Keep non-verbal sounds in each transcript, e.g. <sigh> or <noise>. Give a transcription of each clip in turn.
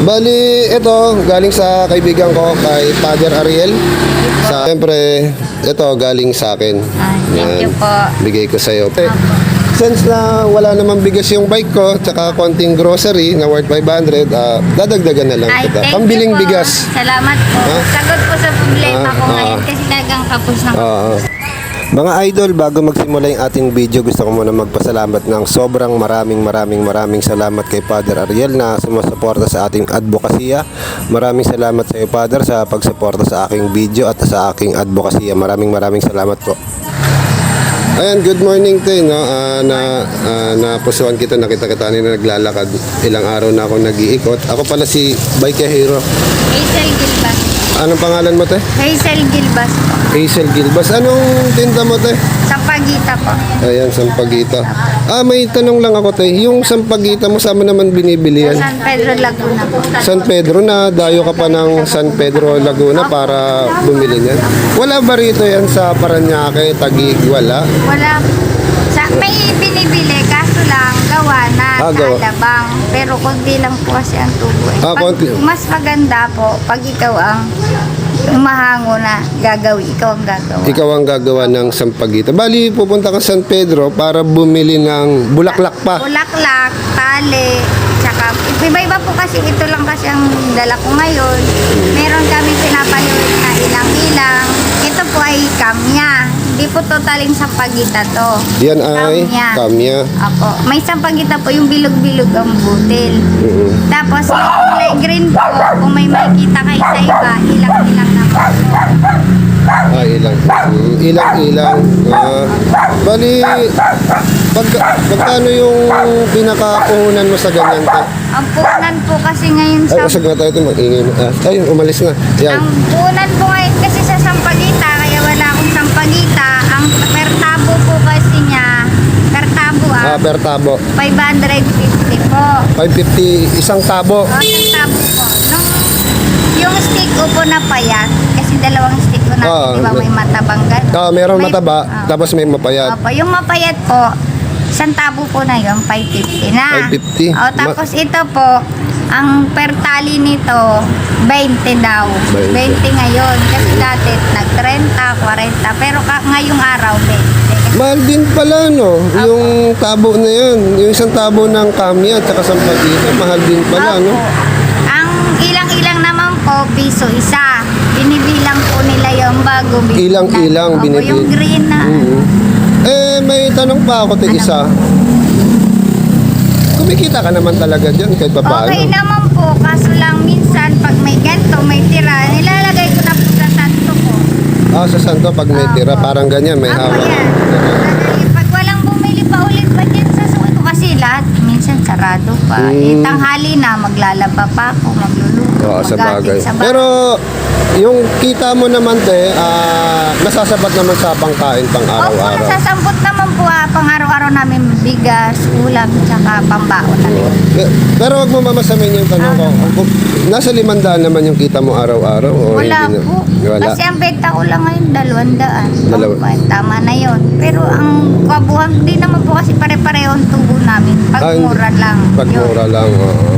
Bali, ito, galing sa kaibigan ko kay Father Ariel. Sa, siyempre, ito, galing sa akin. Ah, thank you po. Bigay ko sa'yo. Eh, since na wala namang bigas yung bike ko, tsaka konting grocery na worth 500, ah, dadagdagan na lang Ay, kita. thank Pambiling you po. bigas. Salamat po. Ha? Sagot po sa problema Ah, ko ngayon ah. kasi nagang kapos na Oo. Mga idol, bago magsimula yung ating video, gusto ko muna magpasalamat ng sobrang maraming maraming maraming salamat kay Father Ariel na sumusuporta sa ating advokasya. Maraming salamat sa iyo, Father, sa pagsuporta sa aking video at sa aking advokasya. Maraming maraming salamat po. Ayan, good morning Tay, no? Ah, na ah, napusuan kita, nakita kita kanina naglalakad. Ilang araw na ako nag-iikot. Ako pala si Bike Hero. Hazel Gilbas. Anong pangalan mo, Tay? Hazel Gilbas po. Hazel Gilbas. Anong tinta mo, Tay? Sampagita po. Ayan, sampagita. Ah, may tanong lang ako, Tay. Yung sampagita mo, saan mo naman binibili yan? San Pedro Laguna po. San Pedro na dayo ka pa ng San Pedro Laguna para bumili niyan. Wala ba rito yan sa Paranaque, Taguig? Wala. Wala. Sa, may binibili, kaso lang, gawa na Ah, sa gawa. alabang. Pero konti lang po kasi ang tubo. eh. Ah, Pag- konti. Mas maganda po, pag ikaw ang <laughs> umahango na gagawin, ikaw ang gagawa. Ikaw ang gagawa ng sampagita. Bali, pupunta ka San Pedro para bumili ng bulaklak pa. Bulaklak, tali, tsaka iba-iba po kasi ito lang kasi ang dala ko ngayon. Meron kami pinapanood na ilang-ilang. Ito po ay. Hindi po totaling sampagita to. Yan ay Kamya. kamya. Apo. May sampagita po yung bilog-bilog ang butil. Oo. Tapos may kulay green po. Kung may makikita kayo sa iba, ilang-ilang naman po. Ah, ilang. Mm, ilang-ilang. Ah, bali, pag, pagkano yung pinakapuhunan mo sa ganyan? Tay? Ang punan po kasi ngayon Ay, sa... usag na tayo ito. Mag-ingay na. Ah, ay, umalis na. Yan. Ang punan po ngayon kasi sa sampagita, kaya wala akong sampagita. Ang pertabo po kasi niya, ah, per tabo. 550 po. 550 isang tabo. O, yung tabo po. Nung, yung stick ko po na payat, kasi dalawang stick ko na, Ah, di ba may matabang ganun. Ah, meron May- mataba, ah. tapos may mapayat. Opo, yung mapayat po, isang tabo po na yun, 550 na. 550? O, tapos ito po, ang per tali nito, 20 daw. 20. 20, ngayon. Kasi dati, nag-30, 40. Pero ka- ngayong araw, 20. Kasi Mahal din pala, no? Yung tabo na yun. Yung isang tabo ng kamya at saka sampagita, mahal din pala, no? Opo. Ang ilang-ilang naman po, piso isa. Binibilang po nila yung bago. binibilang. Ilang-ilang Opo, binibil- yung green na. Mhm. Eh, may tanong pa ako, Ano? tig isa. Kumikita ka naman talaga dyan kahit pa paano. Okay naman po, kaso lang minsan pag may ganto, may tira, nilalagay ko na po sa santo ko. Ah, sa santo, pag may Opo. tira, parang ganyan, may Ako hawak. yan. Lagay, pag walang bumili pa ulit pa dyan sa suot ko kasi lahat, minsan sarado pa. Eh, Mm. tanghali na, maglalaba pa ako, magluluto, Oo, sa bagay. sa bahay. Pero, yung kita mo naman, te, ah, nasasapat naman sa pangkain pang Opo, araw-araw. nasasampot naman po ah, pang araw-araw namin bigas, ulam, tsaka pambaon na rin. Pe- Pero wag mo mamasamin yung tanong ko. Kung- Nasa limandaan naman yung kita mo araw-araw? O Wala hindi na? po. Wala. Kasi ang benta ko lang ngayon, dalawang daan. Dalawa. Opo, tama na yon. Pero ang kabuhan, di naman po kasi pare-pareho ang tubo namin. Pag Ah, mura lang. Pag yun. mura lang, oo.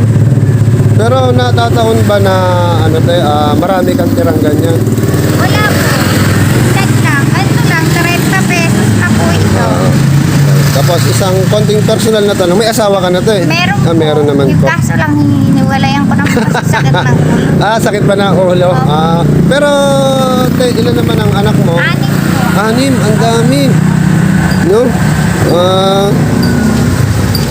Pero natataon ba na ano te, ah, marami kang tirang ganyan? Wala po. Set lang. Ito lang, 30 pesos na po ito. Tapos isang konting personal na tanong, may asawa ka na te? Meron ah, po. meron naman Yung po. kaso lang, hiniwalayan ko na po kasi sakit ng ulo. Ah, sakit pa na ulo. Ah, pero te, ilan naman ang anak mo? Anim po. Anim, ang dami. No? Ah,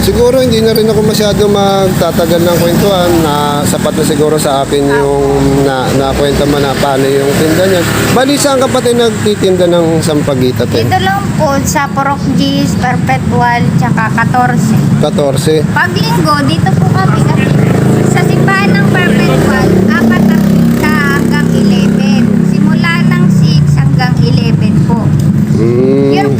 siguro hindi na rin ako masyado magtatagal ng kwentuhan na sapat na siguro sa akin yung na, na kwenta mo na paano yung tinda niyan. Bali, saan ka pati nagtitinda ng sampagita, te? Dito lang po sa Porok G's, Perpetual, tsaka 14. 14. Pag linggo, dito po kami kasi sa simbahan ng Perpetual, apat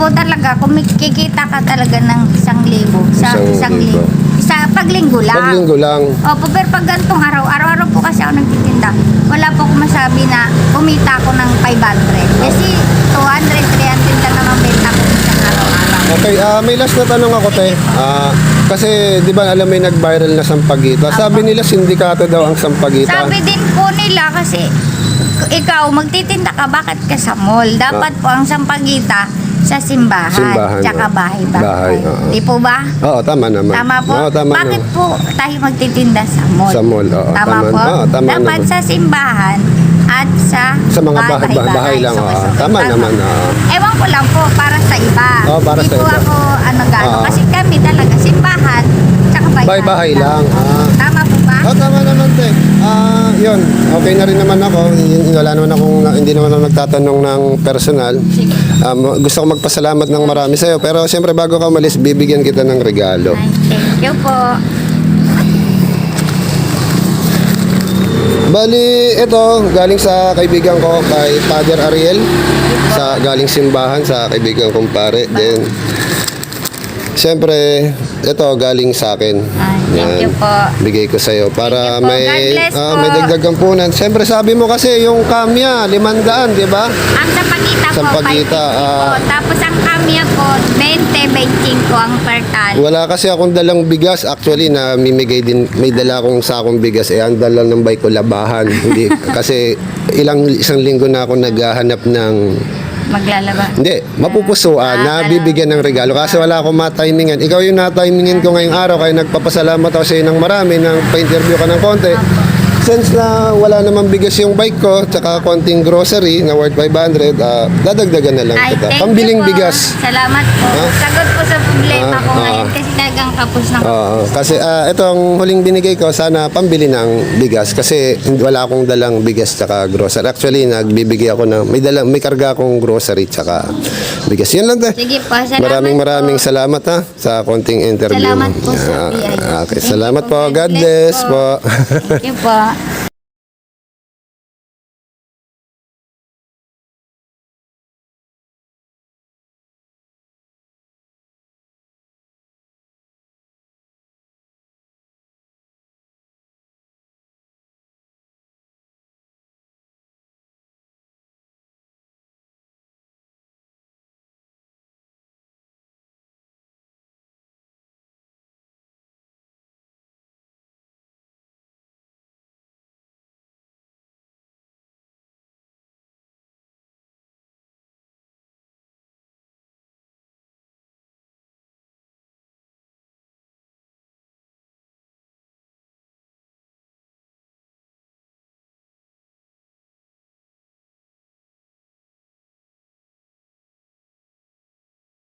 po talaga, kung may kikita ka talaga ng isang libo, sa Isang isang, libo. libo. Isa, pag linggo lang. pag linggo lang. Opo, pero pag gantong araw, araw-araw po kasi ako nagtitinda. Wala po ako masabi na kumita ako ng 500. Kasi 200, 300 lang naman benta ko isang araw-araw. Okay, ah, may last na tanong ako, te. Ah, kasi, di ba, alam yung nag-viral na Sampaguita. Sabi nila, sindikato daw ang Sampaguita. Sabi din po nila kasi ikaw magtitinda ka bakit ka sa mall? Dapat po ang sampagita sa simbahan, Simbahan, tsaka oo. bahay-bahay. Bahay, oo. Di po ba? Oo, tama naman. Tama po? Oo, tama Bakit naman. po tayo magtitinda sa mall? Sa mall, oo, Tama, tama. po? Oo, tama Dapat naman. sa simbahan at sa, Sa mga bahay, bahay lang, So, oo. so, Tama naman, oo. Ewan ko lang po, para sa iba. Oo, para Di sa po iba. ako, ano gano. Oo. Kasi kami talaga, simbahan, tsaka bahay-bahay Bahay-bahay lang, ah. Oh, tama naman, te. Ah, yun. Okay na rin naman ako. Y- Wala naman akong, hindi naman ako nagtatanong ng personal. Um, gusto ko magpasalamat ng marami sa'yo. Pero siyempre, bago ka umalis, bibigyan kita ng regalo. Ay, Thank you po. Bali, ito, galing sa kaibigan ko kay Father Ariel. Sa galing simbahan sa kaibigan kong pare. Then, siyempre, ito galing sa akin. Ay, thank you po. Bigay ko para Thank you po. may, God bless ah, po. may dagdagang punan. Siyempre, sabi mo kasi yung kamya, limandaan, di ba? Ang sampagita po, Sampagita, 550 po. ah. Tapos ang kamya po, 20, 25 po ang per tal. Wala kasi akong dalang bigas. Actually, na mimigay din, may dala akong sakong bigas. Eh, ang dala ng bike ko labahan. Hindi, <laughs> kasi ilang isang linggo na ako naghahanap ng Maglalaba. Hindi, mapupusuan Ah, bibigyan ng regalo kasi wala akong matimingan. Ikaw yung natimingan ko ngayong araw kaya nagpapasalamat ako sa iyo ng marami nang pa-interview ka ng konti. Since na wala namang bigas yung bike ko, tsaka konting grocery na worth 500, ah, dadagdagan na lang Ay, kita. thank Pambiling po. bigas. Salamat po. Sagot po sa problema Ah, ko ah. ngayon kasi talagang kapos na Oo, kasi ah, itong huling binigay ko, sana pambili ng bigas kasi wala akong dalang bigas tsaka grocery. Actually, nagbibigay ako ng, may, dalang, may karga akong grocery tsaka bigas. Yun lang tayo. Sige po, salamat Maraming po. maraming salamat ha sa konting interview. Salamat po sa Ah. Okay, Thank you salamat po. po. God bless po. Thank you po.